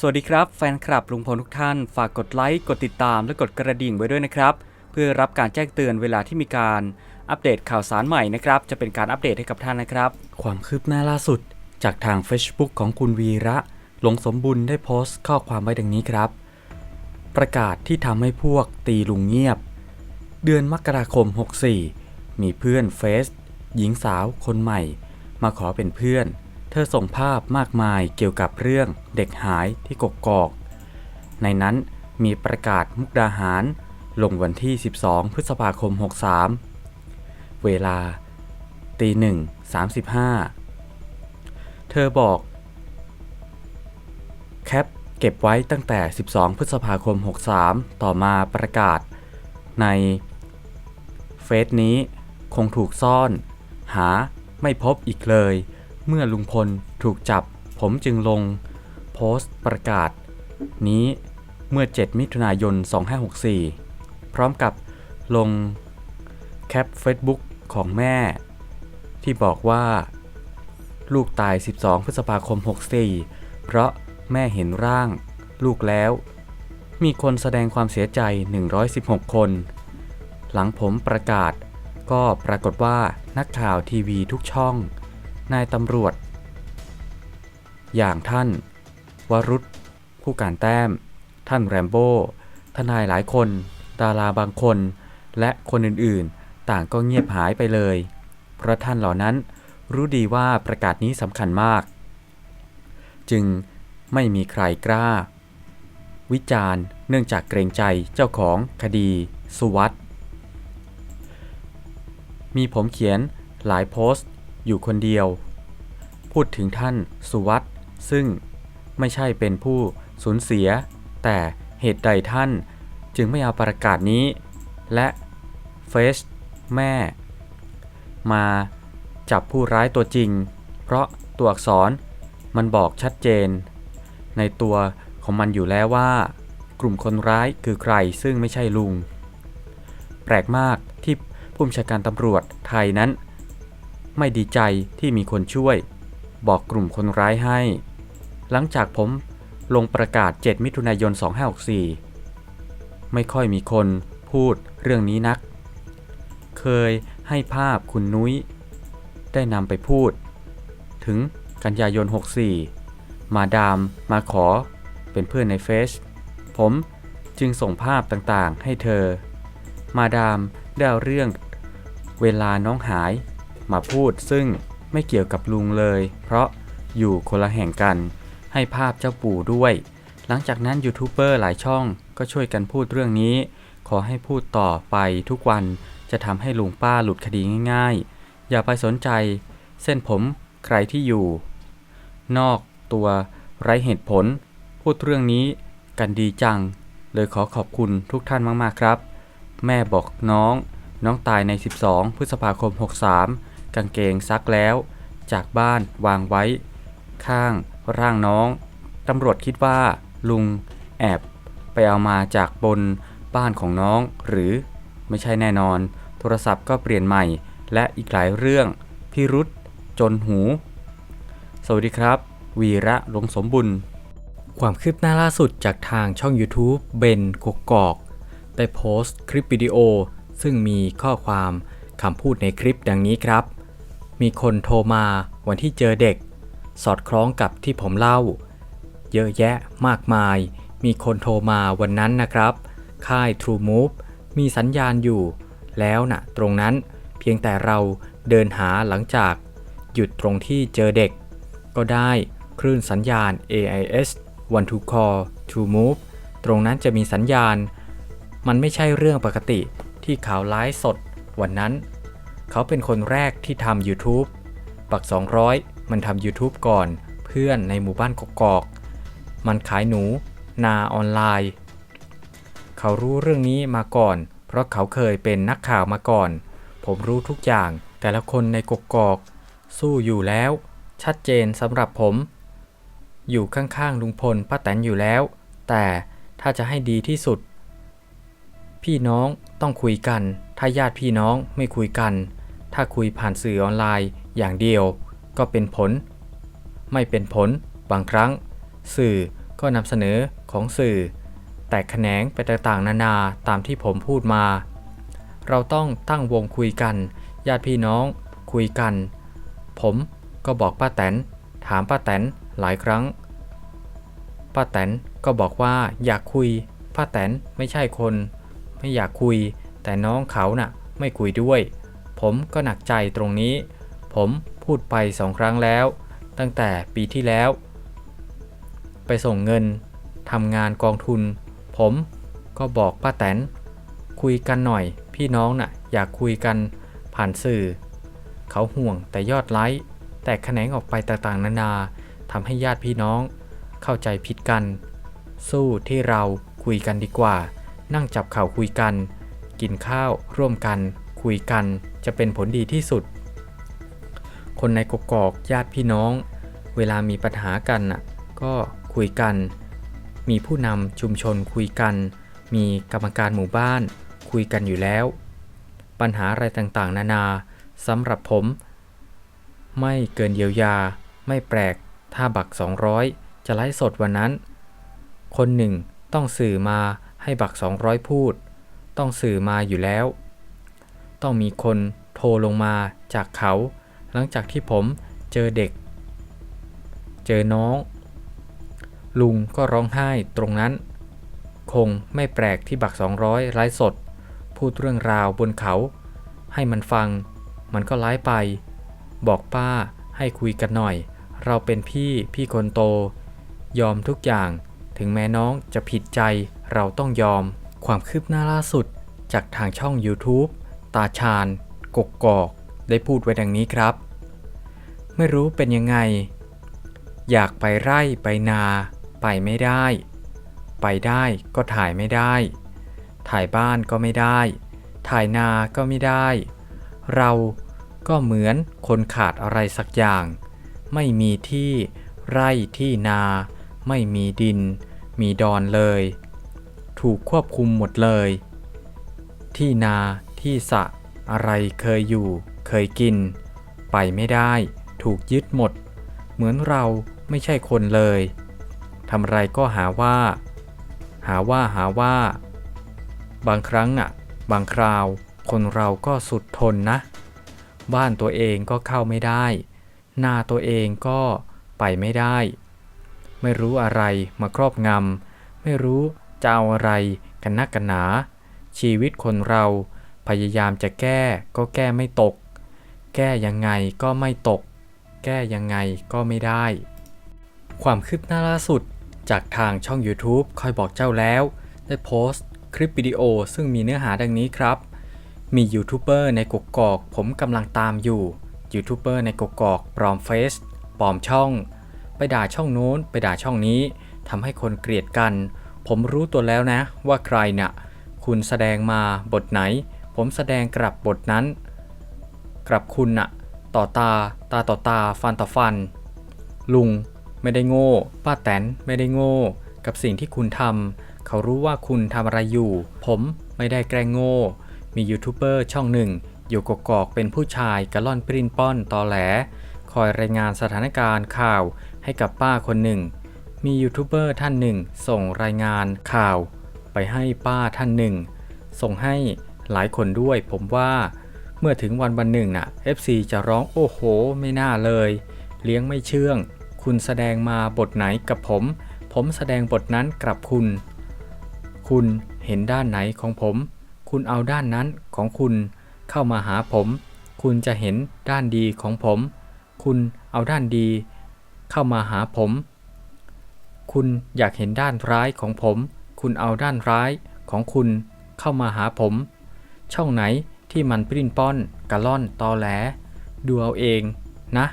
สวัสดีครับแฟนคลับลุงพลทุกท่าน ฝากกดไลค์ กดติดตามและกดกระดิ่งไว้ด้วยนะครับ เพื่อรับการแจ้งเตือนเวลาที่มีการอัปเดตข่าวสารใหม่นะครับ จะเป็นการอัปเดตให้กับท่านนะครับ ความคืบหน้าล่าสุด จากทาง Facebook ของคุณวีระ หลงสมบุญได้โพสต์ข้อความไว้ดังนี้ครับ ประกาศที่ทำให้พวกตีลุงเงียบ เดือนมกราคม 64 มีเพื่อนเฟซหญิงสาวคนใหม่ มาขอเป็นเพื่อน เธอส่งภาพมากมายเกี่ยวกับเรื่องเด็กหายที่กกอก ในนั้นมีประกาศมุกดาหาร ลงวันที่ 12 พฤษภาคม 63 เวลาตีหนึ่ง35 เธอบอก แคปเก็บไว้ตั้งแต่ 12 พฤษภาคม 63 ต่อมาประกาศในเฟซนี้คงถูกซ่อน หาไม่พบอีกเลย เมื่อลุงพลถูกจับ ผมจึงลง โพสต์ประกาศ นี้เมื่อ 7 มิถุนายน 2564 พร้อมกับลงแคป Facebook ของแม่ ที่บอกว่า ลูกตาย 12 พฤษภาคม 64 เพราะแม่เห็นร่างลูกแล้ว มีคนแสดงความเสียใจ 116 คน หลังผมประกาศก็ปรากฏว่านักข่าวทีวีทุกช่อง นายตำรวจ อย่างท่าน วรุษผู้การแต้ม ท่านแรมโบ้ทนายหลายคน ดาราบางคน และคนอื่นๆ ต่างก็เงียบหายไปเลย เพราะท่านเหล่านั้นรู้ดีว่าประกาศนี้สำคัญมาก จึงไม่มีใครกล้า วิจารณ์เนื่องจากเกรงใจเจ้าของคดี สุวัตมีผมเขียนหลายโพสต์ อยู่คนเดียว พูดถึงท่านสุวัตซึ่งไม่ใช่เป็นผู้สูญเสีย แต่เหตุใดท่านจึงไม่เอาประกาศนี้ และเฟซแม่ มาจับผู้ร้ายตัวจริง เพราะตัวอักษรมันบอกชัดเจน ในตัวของมันอยู่แล้วว่า กลุ่มคนร้ายคือใครซึ่งไม่ใช่ลุง แปลกมากที่ผู้บัญชาการตำรวจไทยนั้น ไม่ดีใจที่มีคนช่วย บอกกลุ่มคนร้ายให้ หลังจากผมลงประกาศ 7 มิถุนายน 2564 ไม่ค่อยมีคนพูดเรื่องนี้นัก เคยให้ภาพคุณนุ้ย ได้นำไปพูด ถึงกันยายน 64 มาดามมาขอเป็นเพื่อนในเฟซผมจึงส่งภาพต่างๆให้เธอ มาดามได้เอาเรื่องเวลาน้องหาย มาพูดซึ่งไม่เกี่ยวกับลุงเลย เพราะอยู่คนละแห่งกัน ให้ภาพเจ้าปู่ด้วย หลังจากนั้นยูทูบเบอร์หลายช่องก็ช่วยกันพูดเรื่องนี้ ขอให้พูดต่อไปทุกวันจะทำให้ลุงป้าหลุดคดีง่าย ๆ อย่าไปสนใจ เส้นผมใครที่อยู่ นอกตัวไร้เหตุผล พูดเรื่องนี้กันดีจัง เลยขอขอบคุณทุกท่านมากๆครับ แม่บอกน้อง น้องตายใน 12 พฤษภาคม 63 กางเกงซักแล้ว จากบ้านวางไว้ ข้างร่างน้อง ตำรวจคิดว่าลุงแอบไปเอามาจากบนบ้านของน้อง หรือไม่ใช่แน่นอน โทรศัพท์ก็เปลี่ยนใหม่ และอีกหลายเรื่องพิรุษจนหู สวัสดีครับ วีระลงสมบุญ ความคืบหน้าล่าสุดจากทางช่อง YouTube เบนกกอกได้โพสต์คลิปวิดีโอ ซึ่งมีข้อความคำพูดในคลิปดังนี้ครับ มีคนโทรมาวันที่เจอเด็ก สอดคล้องกับที่ผมเล่า เยอะแยะมากมาย มีคนโทรมาวันนั้นนะครับ ค่าย True Move มีสัญญาณอยู่ แล้วนะ่ะ ตรงนั้นเพียงแต่เราเดินหาหลังจาก หยุดตรงที่เจอเด็ก ก็ได้คลื่นสัญญาณ AIS One to Call to Move ตรงนั้นจะมีสัญญาณ มันไม่ใช่เรื่องปกติที่เขาวไลฟ์สดวันนั้น เขาเป็นคนแรกที่ทำ YouTube ปัก 200 มันทำ YouTube ก่อนเพื่อนในหมู่บ้านกกอก มันขายหนู นาออนไลน์ เขารู้เรื่องนี้มาก่อน เพราะเขาเคยเป็นนักข่าวมาก่อน ผมรู้ทุกอย่างแต่ละคนในกกอก สู้อยู่แล้ว ชัดเจนสำหรับผม อยู่ข้างๆลุงพลป้าแตนอยู่แล้ว แต่ถ้าจะให้ดีที่สุด พี่น้องต้องคุยกัน ถ้าญาติพี่น้องไม่คุยกัน ถ้าคุยผ่านสื่อออนไลน์อย่างเดียวก็เป็นผล ไม่เป็นผล บางครั้ง สื่อก็นำเสนอของสื่อ แตกแขนงไปต่างๆ นานาตามที่ผมพูดมา เราต้องตั้งวงคุยกัน ญาติพี่น้อง คุยกัน ผมก็บอกป้าแตน ถามป้าแตนหลายครั้ง ป้าแตนก็บอกว่าอยากคุย ป้าแตนไม่ใช่คน ไม่อยากคุย แต่น้องเขาน่ะไม่คุยด้วย ผมก็หนักใจตรงนี้ ผมพูดไปสองครั้งแล้ว ตั้งแต่ปีที่แล้ว ไปส่งเงินทำงานกองทุน ผมก็บอกป้าแตน คุยกันหน่อย พี่น้องน่ะ อยากคุยกันผ่านสื่อ เขาห่วงแต่ยอดไลค์แต่แขนงออกไปต่างๆ นานาทำให้ญาติพี่น้อง เข้าใจผิดกัน สู้ที่เราคุยกันดีกว่า นั่งจับเข่าคุยกัน กินข้าวร่วมกัน คุยกันจะเป็นผลดีที่สุด คนในกกอกญาติพี่น้อง เวลามีปัญหากันน่ะก็คุยกัน มีผู้นำชุมชนคุยกัน มีกรรมการหมู่บ้านคุยกันอยู่แล้ว ปัญหาอะไรต่างๆ นานาสำหรับผม ไม่เกินเยียวยา ไม่แปลก ถ้าบัก 200 จะไลฟ์สดวันนั้น คนหนึ่งต้องสื่อมาให้บัก 200 พูด ต้องสื่อมาอยู่แล้ว ต้องมีคนโทรลงมาจากเขา หลังจากที่ผมเจอเด็ก เจอน้อง ลุงก็ร้องไห้ตรงนั้น คงไม่แปลกที่บัก 200ไลฟ์สด พูดเรื่องราวบนเขา ให้มันฟัง มันก็ไลฟ์ไป บอกป้าให้คุยกันหน่อย เราเป็นพี่พี่คนโต ยอมทุกอย่างถึงแม้น้องจะผิดใจเราต้องยอม ความคืบหน้าล่าสุดจากทางช่อง YouTube ตาชาญกกกอกได้พูดไว้ดังนี้ครับ ไม่รู้เป็นยังไง อยากไปไร่ไปนา ไปไม่ได้ ไปได้ก็ถ่ายไม่ได้ ถ่ายบ้านก็ไม่ได้ ถ่ายนาก็ไม่ได้ เราก็เหมือนคนขาดอะไรสักอย่าง ไม่มีที่ไร่ที่นา ไม่มีดิน มีดอนเลย ถูกควบคุมหมดเลย ที่นา ที่สะอะไรเคยอยู่ เคยกิน ไปไม่ได้ ถูกยึดหมด เหมือนเราไม่ใช่คนเลยทำไรก็หาว่า หาว่าหาว่า บางครั้งอะ บางคราว คนเราก็สุดทนนะ บ้านตัวเองก็เข้าไม่ได้ หน้าตัวเองก็ไปไม่ได้ ไม่รู้อะไรมาครอบงำไม่รู้จะเอาอะไรกันนักกันหนา ชีวิตคนเรา พยายามจะแก้ก็แก้ไม่ตก แก้ยังไงก็ไม่ตก แก้ยังไงก็ไม่ได้ ความคืบหน้าล่าสุดจากทางช่อง YouTube คอยบอกเจ้าแล้ว ได้โพสต์คลิปวิดีโอซึ่งมีเนื้อหาดังนี้ครับ มียูทูบเบอร์ในกกอกผมกำลังตามอยู่ยูทูบเบอร์ในกกอกปลอมเฟซปลอมช่อง ไปด่าช่องโน้น ไปด่าช่องนี้ทำให้คนเกลียดกัน ผมรู้ตัวแล้วนะว่าใครน่ะ คุณแสดงมาบทไหน ผมแสดงกลับบทนั้น กลับคุณนะต่อตา ตาต่อตา ฟันต่อฟัน ลุงไม่ได้โง่ ป้าแตนไม่ได้โง่ กับสิ่งที่คุณทำ เขารู้ว่าคุณทำอะไรอยู่ ผมไม่ได้แกล้งโง่ มียูทูบเบอร์ช่องหนึ่ง อยู่กกอกเป็นผู้ชายกระล่อนปรินป้อนตอแหล คอยรายงานสถานการณ์ข่าวให้กับป้าคนหนึ่ง มียูทูบเบอร์ท่านหนึ่ง ส่งรายงานข่าว ไปให้ป้าท่านหนึ่ง ส่งให้ หลายคนด้วย ผมว่าเมื่อถึงวันวันหนึ่งน่ะ FC จะร้องโอ้โห ไม่น่าเลย เลี้ยงไม่เชื่อง คุณแสดงมาบทไหนกับผม ผมแสดงบทนั้นกับคุณ คุณเห็นด้านไหนของผม คุณเอาด้านนั้นของคุณเข้ามาหาผม คุณจะเห็นด้านดีของผม คุณเอาด้านดี เข้ามาหาผม คุณอยากเห็นด้านร้ายของผม คุณเอาด้านร้ายของคุณเข้ามาหาผม ช่องไหนที่มันปริ้นป้อนกะล่อนตอแหล ดูเอาเองนะ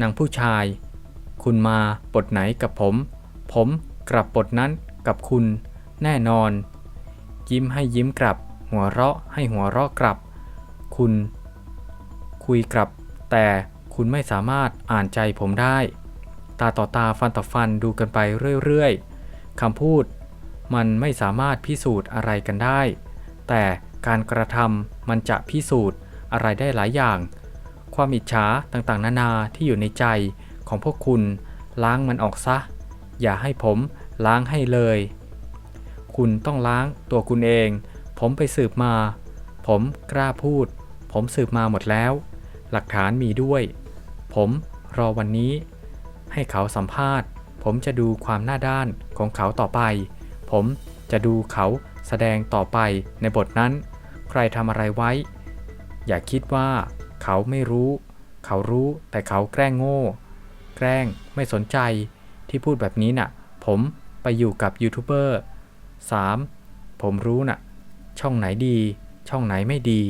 นางผู้ชาย คุณมาบทไหนกับผม ผมกลับบทนั้นกับคุณแน่นอน ยิ้มให้ยิ้มกลับ หัวเราะให้หัวเราะกลับ คุณ คุยกลับ แต่คุณไม่สามารถอ่านใจผมได้ ตาต่อตาฟันต่อฟันดูกันไปเรื่อยๆคำพูด มันไม่สามารถพิสูจน์อะไรกันได้ แต่การกระทำมันจะพิสูจน์อะไรได้หลายอย่าง ความอิจฉาต่างๆ นานาที่อยู่ในใจของพวกคุณ ล้างมันออกซะ อย่าให้ผมล้างให้เลย คุณต้องล้างตัวคุณเอง ผมไปสืบมา ผมกล้าพูด ผมสืบมาหมดแล้ว หลักฐานมีด้วย ผมรอวันนี้ ให้เขาสัมภาษณ์ ผมจะดูความหน้าด้านของเขาต่อไป ผมจะดูเขา แสดงต่อไปในบทนั้น ใครทำอะไรไว้ อย่าคิดว่า เขาไม่รู้ เขารู้แต่เขาแกล้งโง่ แกล้งไม่สนใจที่พูดแบบนี้น่ะ ผมไปอยู่กับยูทูบเบอร์ 3. ผมรู้น่ะ ช่องไหนดี ช่องไหนไม่ดี